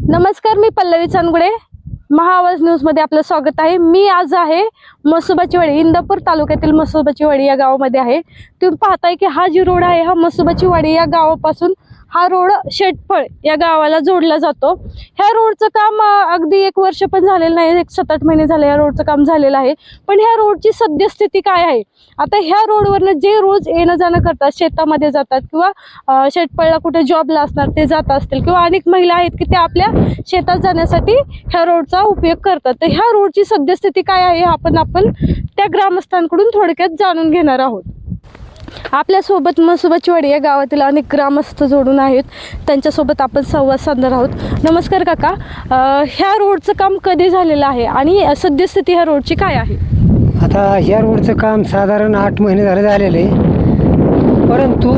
नमस्कार मी पल्लवी चांदगुडे. महाआवाज न्यूजमध्ये आपलं स्वागत आहे. मी आज आहे मसोबाची वाडी इंदापूर तालुक्यातील मसोबाची वाडी या गावामध्ये आहे. तुम्ही पाहताय की हा जी रोड आहे हा मसोबाची वाडी या गावापासून हा रोड शेटफळ या गावाला जोडला जातो. ह्या रोडचं काम अगदी एक वर्ष पण झालेलं नाही एक सात आठ महिने झाले या रोडचं काम झालेलं आहे. पण ह्या रोडची सद्यस्थिती काय आहे? आता ह्या रोडवरनं जे रोज येणं जाणं करतात शेतामध्ये जातात किंवा शेटफळला कुठे जॉबला असणार ते जात असतील किंवा अनेक महिला आहेत की त्या आपल्या शेतात जाण्यासाठी ह्या रोडचा उपयोग करतात. तर ह्या रोडची सद्यस्थिती काय आहे आपण आपण त्या ग्रामस्थांकडून थोडक्यात जाणून घेणार आहोत. आपल्यासोबत मसुबाचीवाडी या गावातील अनेक ग्रामस्थ जोडून आहेत. त्यांच्यासोबत आपण संवाद साधणार आहोत. नमस्कार काका. ह्या रोडचं काम कधी झालेलं आहे आणि सद्यस्थिती ह्या रोडची काय आहे? आता ह्या रोडचं काम साधारण आठ महिने झाले झालेलं आहे. परंतु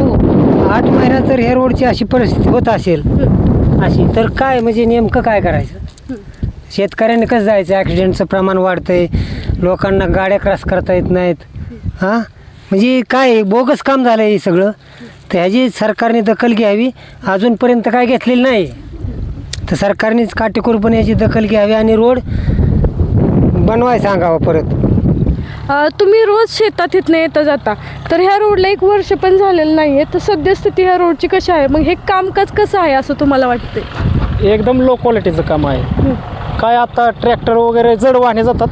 आठ महिन्यात जर ह्या रोडची अशी परिस्थिती होत असेल अशी तर काय म्हणजे नेमकं काय करायचं? शेतकऱ्यांनी कसं जायचं? ॲक्सिडेंटचं प्रमाण वाढतंय. लोकांना गाड्या क्रॉस करता येत नाहीत. हां? म्हणजे काय बोगस काम झालं आहे हे सगळं. तर ह्याची सरकारने दखल घ्यावी. अजूनपर्यंत काय घेतलेली नाही. तर सरकारनेच काटेकोरपणे याची दखल घ्यावी आणि रोड बनवाय सांगावं परत. अ, तुम्ही रोज शेतात इथनं येता जाता. तर ह्या रोडला एक वर्ष पण झालेलं नाहीये. तर सद्यस्थिती ह्या रोडची कशी आहे? मग हे कामकाज कसं आहे असं तुम्हाला वाटतंय? एकदम लो क्वालिटीचं काम आहे. काय आता ट्रॅक्टर वगैरे जड वाहने जातात.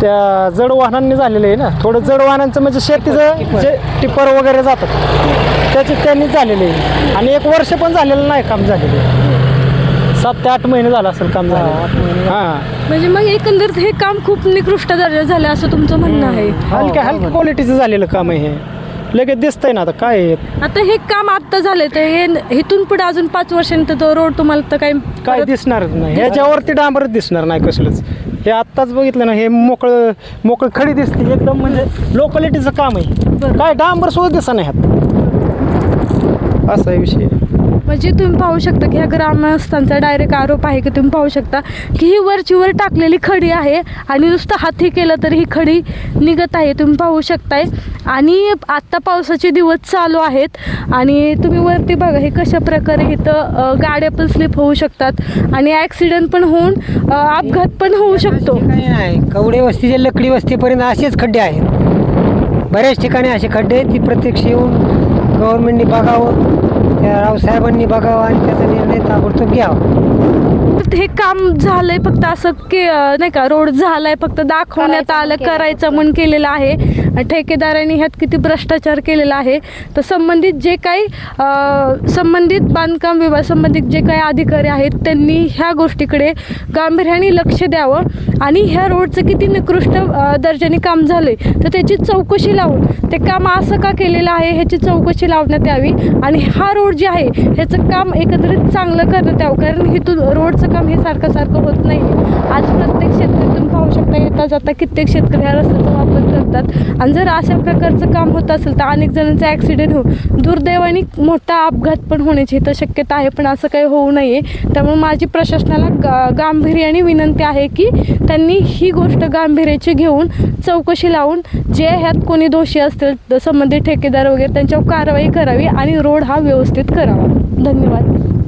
त्या जड वाहनांनी झालेलं आहे ना थोडं जड वाहनांचं म्हणजे शेतीचं जे टिपर वगैरे जातात त्याचे त्यांनी झालेले आहे. आणि एक वर्ष पण झालेलं नाही काम झालेलं सात ते आठ महिने झालं असेल काम झालं हां. म्हणजे मग एकंदरीत हे काम खूप निकृष्ट दर्जा झालं असं तुमचं म्हणणं आहे. हलक्या हलक्या क्वालिटीचं झालेलं काम आहे हे. लगेच दिसतंय ना आता काय आहे? आता हे काम आत्ता झालंय तर हे इथून पुढे अजून पाच वर्षांत तो रोड तुम्हाला तर काही काय दिसणारच नाही. ह्याच्यावरती डांबरच दिसणार नाही कसलंच. हे आत्ताच बघितलं ना हे मोकळं मोकळं खडी दिसते एकदम म्हणजे लोकॅलिटीचं काम आहे. काय डांबर सुद्धा दिसा नाही ह्यात. असा आहे विषय. म्हणजे तुम्ही पाहू शकता की ह्या ग्रामस्थांचा डायरेक्ट आरोप आहे की तुम्ही पाहू शकता की ही वरची वर टाकलेली खडी आहे आणि नुसतं हाती केलं तर ही खडी निघत आहे. तुम्ही पाहू शकताय. आणि आत्ता पावसाचे दिवस चालू आहेत आणि तुम्ही वरती बघा हे कशा प्रकारे इथं गाड्या पण स्लिप होऊ शकतात आणि ॲक्सिडेंट पण होऊन अपघात पण होऊ शकतो. कवडे वस्तीचे लकडी वस्तीपर्यंत असेच खड्डे आहेत. बऱ्याच ठिकाणी असे खड्डे आहेत. ती प्रत्यक्ष येऊन गव्हर्नमेंटनी बघावं. रावसाहेबांनी बघावं आणि त्याचा निर्णय ताबडतोब घ्यावा. हे काम झालंय फक्त असं की नाही का रोड झालाय फक्त दाखवण्यात आलं करायचं म्हणून केलेलं आहे. ठेकेदारांनी ह्यात किती भ्रष्टाचार केलेला आहे. तर संबंधित जे काही अं, संबंधित बांधकाम विभाग संबंधित जे काही अधिकारी आहेत त्यांनी ह्या गोष्टीकडे गांभीर्याने लक्ष द्यावं. आणि ह्या रोडचं किती निकृष्ट दर्जाने काम झालं आहे तर त्याची चौकशी लावून ते काम असं का केलेलं आहे ह्याची चौकशी लावण्यात यावी आणि हा रोड जे आहे ह्याचं काम एकत्रित चांगलं करण्यात यावं कारण इथून रोडचं काम हे सारखं सारखं होत नाही आज प्रत्येक शेतकरी तुम्ही पाहू शकता येता जाता कित्येक शेतकरी ह्या रस्त्याचा वापर होतात. आणि जर अशा प्रकारचं काम होत असेल तर अनेक जणांचा ॲक्सिडेंट होऊन दुर्दैवाने मोठा अपघात पण होण्याची तर शक्यता आहे. पण असं काही होऊ नये. त्यामुळे माझी प्रशासनाला गा गांभीर्याने विनंती आहे की त्यांनी ही गोष्ट गांभीर्याची घेऊन चौकशी लावून जे ह्यात कोणी दोषी असतील संबंधित ठेकेदार वगैरे त्यांच्यावर कारवाई करावी आणि रोड हा व्यवस्थित करावा. धन्यवाद.